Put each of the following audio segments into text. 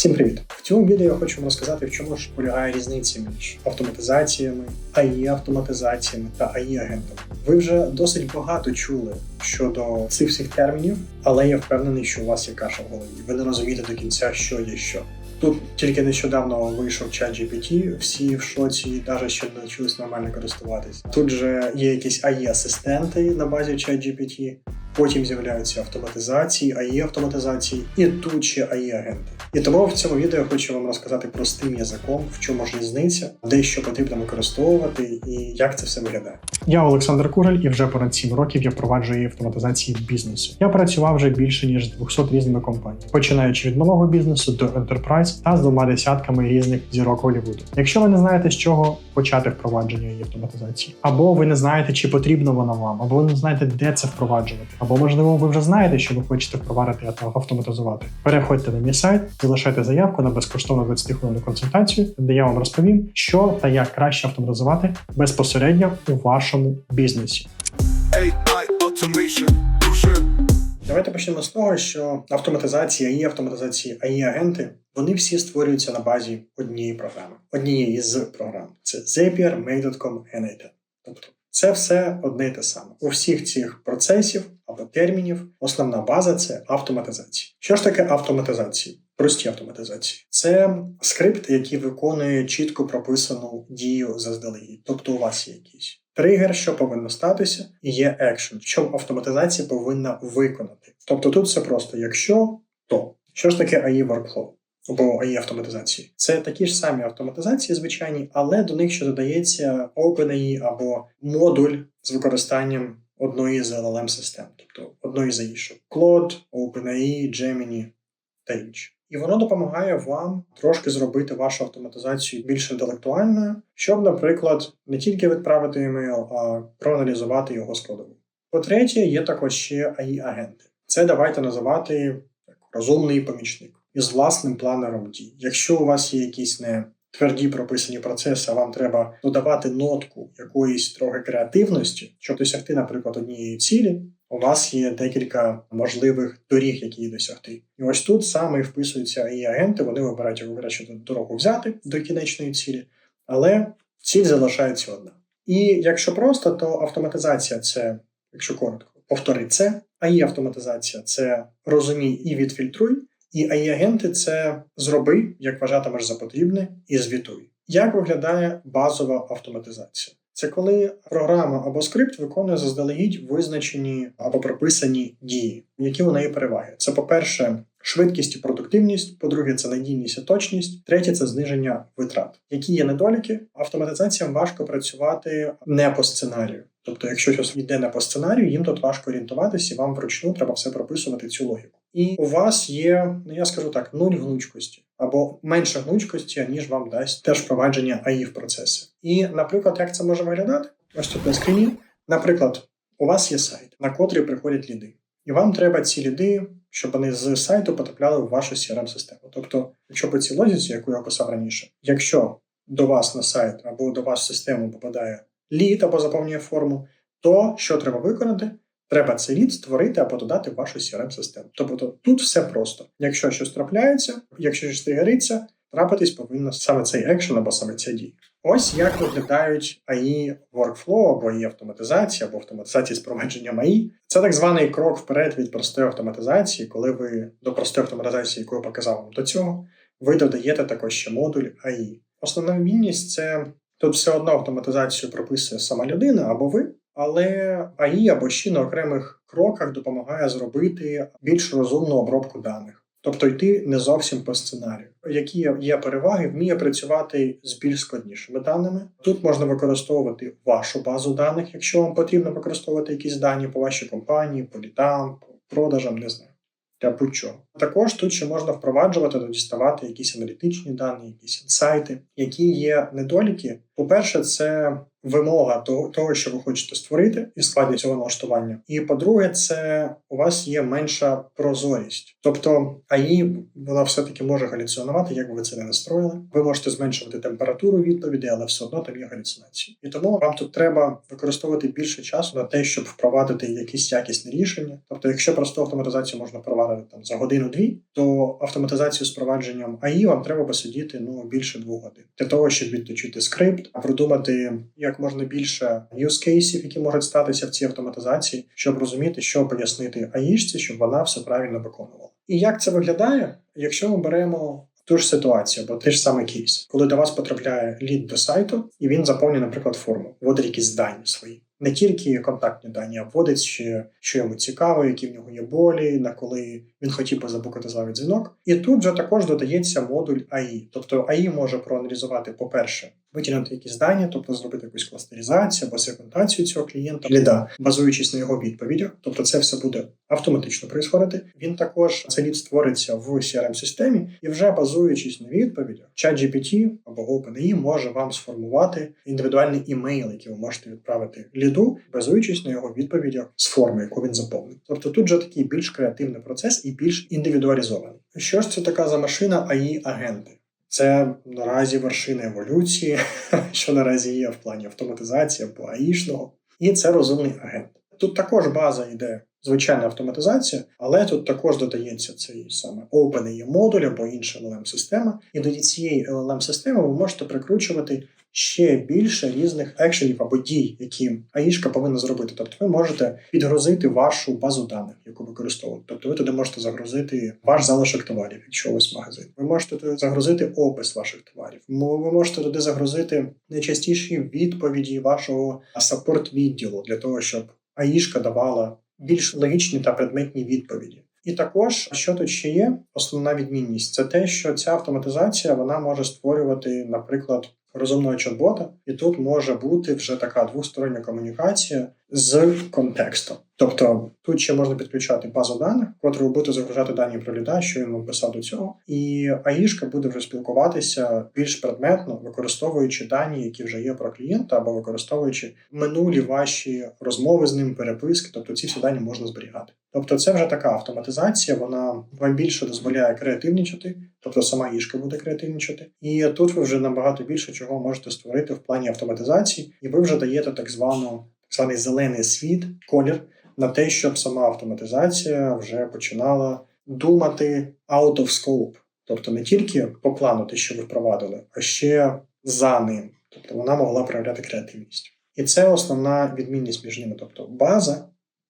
Всім привіт! В цьому відео я хочу вам розказати, в чому ж полягає різниця між автоматизаціями, АІ автоматизаціями та АІ агентами. Ви вже досить багато чули щодо цих всіх термінів, але я впевнений, що у вас є каша в голові. Ви не розумієте до кінця, що є що. Тут тільки нещодавно вийшов чат GPT, всі в шоці, навіть ще не навчились нормально користуватись. Тут же є якісь AI-асистенти на базі чат GPT, потім з'являються автоматизації, AI автоматизації, і тут ще AI агенти. І тому в цьому відео я хочу вам розказати простим язиком, в чому ж різниця, де що потрібно використовувати і як це все виглядає. Я Олександр Курель, і вже понад 7 років я впроваджую автоматизації бізнесу. Я працював вже більше ніж з 200 різними компаніями, починаючи від малого бізнесу до Enterprise та з двома десятками різних зірок Голлівуду. Якщо ви не знаєте, з чого почати впровадження її автоматизації, або ви не знаєте, чи потрібно вона вам, або ви не знаєте, де це впроваджувати, або можливо ви вже знаєте, що ви хочете впровадити та автоматизувати. Переходьте на мій сайт, і залишайте заявку на безкоштовну 20 хвилинну консультацію, де я вам розповім, що та як краще автоматизувати безпосередньо у вашому бізнесі. Давайте почнемо з того, що автоматизація і автоматизації АІ агенти вони всі створюються на базі однієї програми, однієї з програм. Це Zapier, Mail.com, NAT. Тобто це все одне й те саме. У всіх цих процесів або термінів основна база це автоматизація. Що ж таке автоматизація? Прості автоматизації. Це скрипт, який виконує чітко прописану дію заздалегідь. Тобто у вас є якийсь тригер, що повинно статися, і є екшен, що автоматизація повинна виконати. Тобто тут все просто: якщо, то що ж таке AI workflow? Або AI автоматизації. Це такі ж самі автоматизації, звичайні, але до них ще додається OpenAI або модуль з використанням одної з LLM систем, тобто одної за іншу. Claude, OpenAI, Gemini та інші. І воно допомагає вам трошки зробити вашу автоматизацію більш інтелектуальною, щоб, наприклад, не тільки відправити емейл, а проаналізувати його складову. По-третє, є також ще AI-агенти. Це давайте називати як розумний помічник із власним планером дій. Якщо у вас є якісь не тверді прописані процеси, а вам треба додавати нотку якоїсь трохи креативності, щоб досягти, наприклад, однієї цілі, у вас є декілька можливих доріг, які її досягти. І ось тут саме вписуються і агенти, вони вибирають яку краще дорогу взяти до кінечної цілі, але ціль залишається одна. І якщо просто, то автоматизація це, якщо коротко, повтори це, а і автоматизація це розумій і відфільтруй. І AI-агенти це зроби, як вважатимеш за потрібне, і звітуй. Як виглядає базова автоматизація? Це коли програма або скрипт виконує заздалегідь визначені або прописані дії, які у неї переваги. Це, по-перше, швидкість і продуктивність, по-друге, це надійність і точність, третє це зниження витрат. Які є недоліки? Автоматизаціям важко працювати не по сценарію. Тобто, якщо щось йде не по сценарію, їм тут важко орієнтуватися, і вам вручну треба все прописувати цю логіку. І у вас є, ну я скажу так, нуль гнучкості або менше гнучкості, ніж вам дасть теж впровадження АІ в процеси. І, наприклад, як це може виглядати? Ось тут на скріні. Наприклад, у вас є сайт, на котрий приходять ліди, і вам треба ці ліди, щоб вони з сайту потрапляли в вашу crm систему Тобто, якщо по цій логіці, яку я описав раніше, якщо до вас на сайт або до вас в систему попадає лід або заповнює форму, то що треба виконати? Треба цей лід створити або додати в вашу crm систему Тобто тут все просто. Якщо щось трапляється, якщо щось тригериться, трапитись повинна саме цей екшен або саме ця дія. Ось як виглядають AI workflow, або AI автоматизація, або автоматизація з провадженням AI. Це так званий крок вперед від простої автоматизації, коли ви до простої автоматизації, яку я показав вам до цього, ви додаєте також ще модуль AI. Основна відмінність це тут все одно автоматизацію прописує сама людина або ви. Але АІ або ще на окремих кроках допомагає зробити більш розумну обробку даних, тобто йти не зовсім по сценарію. Які є переваги, вміє працювати з більш складнішими даними. Тут можна використовувати вашу базу даних, якщо вам потрібно використовувати якісь дані по вашій компанії, по літам, по продажам, не знаю. Будь-чого. Також тут ще можна впроваджувати та діставати якісь аналітичні дані, якісь інсайти, які є недоліки. По-перше, це вимога того, що ви хочете створити, і складність цього налаштування. І по-друге, це у вас є менша прозорість. Тобто АІ вона все-таки може галюціонувати, як би ви це не настроїли. Ви можете зменшувати температуру відповіді, але все одно там є галюцинації. І тому вам тут треба використовувати більше часу на те, щоб впровадити якісь якісні рішення. Тобто, якщо просту автоматизацію можна провадити там за годину-дві, то автоматизацію з провадженням АІ вам треба посидіти ну більше двох годин для того, щоб відточити скрипт, продумати як можна більше cases, які можуть статися в цій автоматизації, щоб розуміти, що пояснити АІшці, щоб вона все правильно виконувала. І як це виглядає, якщо ми беремо ту ж ситуацію, або той ж самий кейс, коли до вас потрапляє лід до сайту, і він заповнює, наприклад, форму, вводить якісь дані свої. Не тільки контактні дані, а вводить ще, що йому цікаво, які в нього є болі, на коли він хотів би забукати з вами дзвінок. І тут вже також додається модуль АІ. Тобто АІ може проаналізувати, по-перше, витягнути якісь дані, тобто зробити якусь кластеризацію або сегментацію цього клієнта, ліда, базуючись на його відповідях. Тобто це все буде автоматично происходити. Він також цей лід створиться в crm системі і вже базуючись на відповідях, ChatGPT або OpenAI може вам сформувати індивідуальний імейл, який ви можете відправити ліду, базуючись на його відповідях з форми, яку він заповнив. Тобто тут вже такий більш креативний процес і більш індивідуалізований. Що ж це така за машина ai агенти Це наразі вершина еволюції, що наразі є в плані автоматизації або аїшного, і це розумний агент. Тут також база йде звичайна автоматизація, але тут також додається цей саме OpenAI модуль або інша LLM система. І до цієї LLM системи ви можете прикручувати ще більше різних екшенів або дій, які АІшка повинна зробити. Тобто, ви можете підгрузити вашу базу даних, яку використовуєте. Тобто, ви туди можете загрузити ваш залишок товарів, якщо у вас магазин. Ви можете туди загрузити опис ваших товарів. Ви можете туди загрузити найчастіші відповіді вашого саппорт відділу для того, щоб АІшка давала більш логічні та предметні відповіді. І також, що тут ще є, основна відмінність це те, що ця автоматизація вона може створювати, наприклад, розумного чат-бота, і тут може бути вже така двостороння комунікація з контекстом. Тобто тут ще можна підключати базу даних, котру ви будете загружати дані про ліда, що він вам писав до цього, і АІшка буде вже спілкуватися більш предметно, використовуючи дані, які вже є про клієнта, або використовуючи минулі ваші розмови з ним, переписки. Тобто ці всі дані можна зберігати. Тобто, це вже така автоматизація. Вона вам більше дозволяє креативнічати, тобто сама їжка буде креативнічати. І тут ви вже набагато більше чого можете створити в плані автоматизації, і ви вже даєте так звану званий зелений світ, колір на те, щоб сама автоматизація вже починала думати out of scope. Тобто не тільки по плану те, що ви впровадили, а ще за ним. Тобто вона могла проявляти креативність. І це основна відмінність між ними. Тобто база,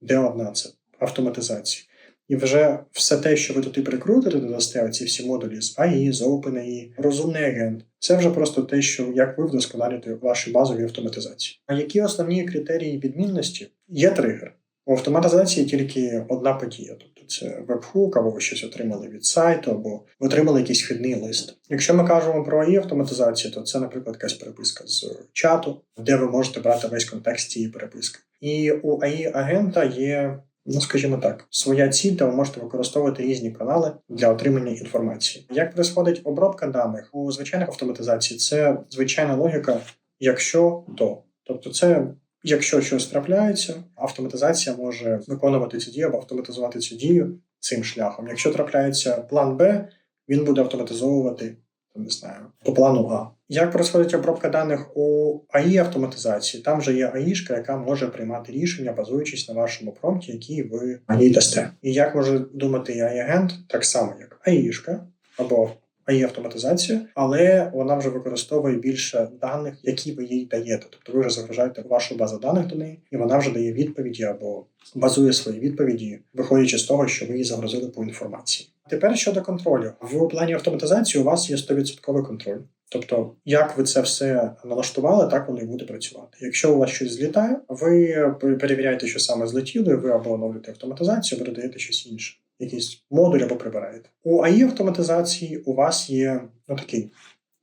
де одна це автоматизація. І вже все те, що ви туди прикрутите, додасте ці всі модулі з AI, з OpenAI, розумний агент. Це вже просто те, що як ви вдосконалюєте ваші базові автоматизації. А які основні критерії відмінності? Є тригер. У автоматизації тільки одна подія, тобто це веб-хук, або ви щось отримали від сайту, або ви отримали якийсь вхідний лист. Якщо ми кажемо про AI автоматизацію, то це, наприклад, якась переписка з чату, де ви можете брати весь контекст цієї переписки. І у AI агента є Ну, скажімо так, своя ціль, де ви можете використовувати різні канали для отримання інформації. Як происходить обробка даних у звичайних автоматизацій? Це звичайна логіка, якщо то, тобто, це якщо щось трапляється, автоматизація може виконувати цю дію або автоматизувати цю дію цим шляхом. Якщо трапляється план Б, він буде автоматизовувати не знаю, по плану А. Як происходить обробка даних у АІ автоматизації? Там вже є АІшка, яка може приймати рішення, базуючись на вашому промпті, який ви їй дасте. І як може думати АІ-агент, так само, як АІшка або АІ автоматизація, але вона вже використовує більше даних, які ви їй даєте. Тобто ви вже загружаєте вашу базу даних до неї, і вона вже дає відповіді або базує свої відповіді, виходячи з того, що ви її загрузили по інформації. Тепер щодо контролю в плані автоматизації у вас є 100% контроль. Тобто, як ви це все налаштували, так воно і буде працювати. Якщо у вас щось злітає, ви перевіряєте, що саме злетіло, і ви або оновлюєте автоматизацію, або додаєте щось інше, якийсь модуль або прибираєте. У АІ автоматизації у вас є ну, такий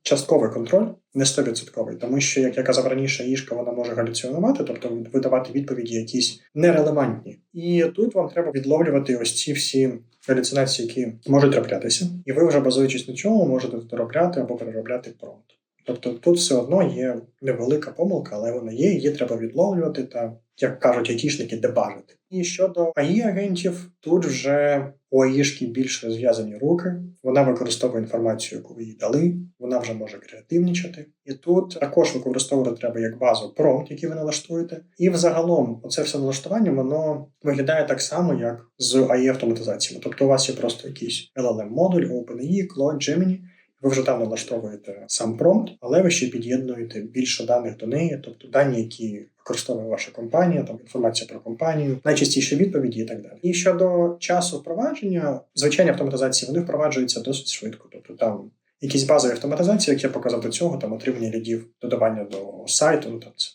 частковий контроль, не 100%, тому що, як я казав раніше, їжка вона може галюціонувати, тобто видавати відповіді якісь нерелевантні. І тут вам треба відловлювати ось ці всі галюцинації, які можуть траплятися, і ви вже базуючись на чому можете доробляти або переробляти промпт. Тобто тут все одно є невелика помилка, але вона є, її треба відловлювати та, як кажуть айтішники, дебажити. І щодо АІ агентів, тут вже у АІшки більш розв'язані руки. Вона використовує інформацію, яку ви їй дали, вона вже може креативнічати. І тут також використовувати треба як базу промпт, який ви налаштуєте. І взагалом, оце все налаштування, воно виглядає так само, як з AI автоматизаціями. Тобто, у вас є просто якийсь LLM модуль, OpenAI, Claude, Gemini, ви вже там налаштовуєте сам промпт, але ви ще під'єднуєте більше даних до неї, тобто дані, які використовує ваша компанія, там інформація про компанію, найчастіші відповіді і так далі. І щодо часу впровадження, звичайні автоматизації вони впроваджуються досить швидко. Тобто там якісь базові автоматизації, як я показав до цього, там отримання лідів, додавання до сайту, ну там це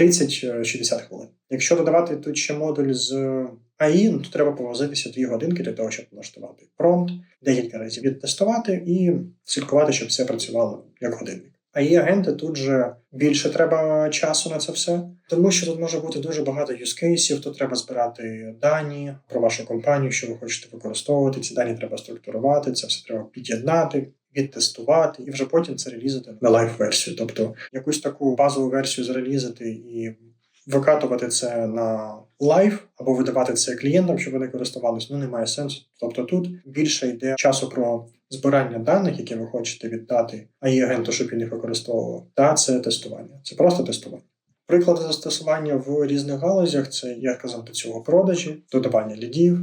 30-60 хвилин. Якщо додавати тут ще модуль з AI, ну, то треба повозитися 2 годинки для того, щоб налаштувати промпт, декілька разів відтестувати і слідкувати, щоб все працювало як годинник. А є агенти тут же більше треба часу на це все, тому що тут може бути дуже багато юзкейсів. Тут треба збирати дані про вашу компанію, що ви хочете використовувати. Ці дані треба структурувати, це все треба під'єднати. Відтестувати і вже потім це релізати на лайв-версію. Тобто якусь таку базову версію зрелізати і викатувати це на лайв або видавати це клієнтам, щоб вони користувалися, ну немає сенсу. Тобто тут більше йде часу про збирання даних, які ви хочете віддати аі агенту, щоб він їх використовував, та це тестування. Це просто тестування. Приклади застосування в різних галузях це я казав до цього продажі, додавання лідів.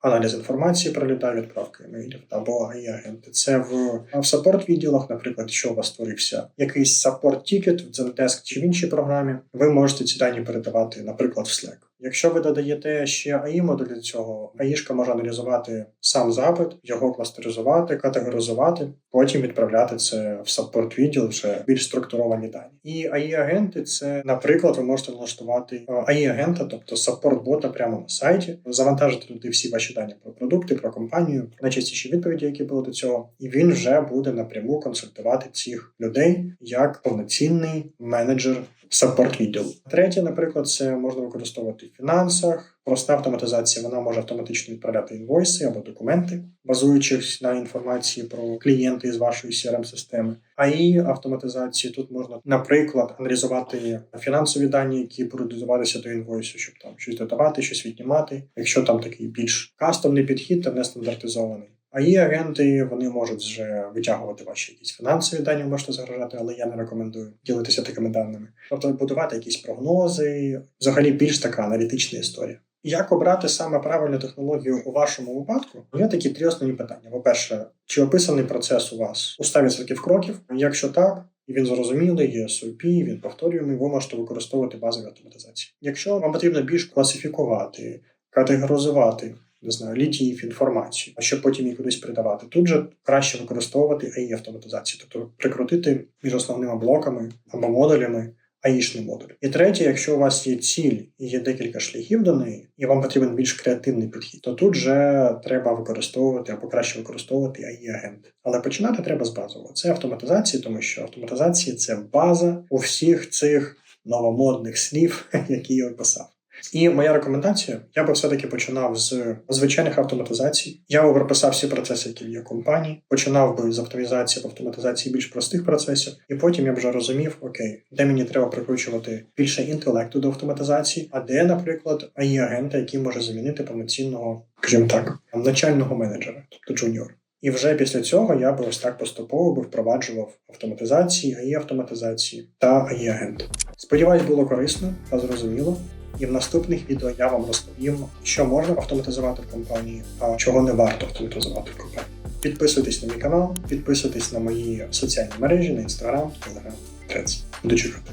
Аналіз інформації про ліда, відправка емейлів або аі агенти. Це в, в саппорт відділах, наприклад, що у вас створився якийсь саппорт тікет в Zendesk чи в іншій програмі, ви можете ці дані передавати, наприклад, в Slack. Якщо ви додаєте ще AI модуль до цього, АІшка може аналізувати сам запит, його кластеризувати, категоризувати, потім відправляти це в саппорт відділ вже більш структуровані дані. І AI агенти це, наприклад, ви можете налаштувати AI агента, тобто саппорт бота прямо на сайті, завантажити туди всі ваші дані про продукти, про компанію, про найчастіші відповіді, які були до цього, і він вже буде напряму консультувати цих людей як повноцінний менеджер саппорт відділу. Третє, наприклад, це можна використовувати в фінансах. Проста автоматизація вона може автоматично відправляти інвойси або документи, базуючись на інформації про клієнти з вашої crm системи А і автоматизації тут можна, наприклад, аналізувати фінансові дані, які будуть додаватися до інвойсу, щоб там щось додавати, щось віднімати. Якщо там такий більш кастомний підхід та не А є агенти, вони можуть вже витягувати ваші якісь фінансові дані, можете загрожати, але я не рекомендую ділитися такими даними. Тобто будувати якісь прогнози, взагалі більш така аналітична історія. Як обрати саме правильну технологію у вашому випадку? Є такі три основні питання. По-перше, чи описаний процес у вас у 100% кроків? Якщо так, і він зрозумілий, є SOP, він повторюємий, ви можете використовувати базові автоматизації. Якщо вам потрібно більш класифікувати, категоризувати не знаю, лідів, інформацію, а щоб потім її кудись передавати. Тут же краще використовувати AI автоматизацію, тобто прикрутити між основними блоками або модулями аїшний модуль. І третє, якщо у вас є ціль і є декілька шляхів до неї, і вам потрібен більш креативний підхід, то тут же треба використовувати або краще використовувати ai агент Але починати треба з базового. Це автоматизація, тому що автоматизація це база у всіх цих новомодних слів, які я описав. І моя рекомендація: я би все-таки починав з звичайних автоматизацій. Я би прописав всі процеси, які є в компанії, починав би з автоматизації автоматизації більш простих процесів, і потім я вже розумів, окей, де мені треба прикручувати більше інтелекту до автоматизації, а де, наприклад, аі агента, який може замінити повноцінного, скажімо так, начального менеджера, тобто джуніор. І вже після цього я би ось так поступово би впроваджував автоматизації, АІ автоматизації та АІ агенти. Сподіваюсь, було корисно та зрозуміло. І в наступних відео я вам розповім, що можна автоматизувати в компанії, а чого не варто автоматизувати в компанії. Підписуйтесь на мій канал, підписуйтесь на мої соціальні мережі на інстаграм, телеграм, трец. Буду чекати.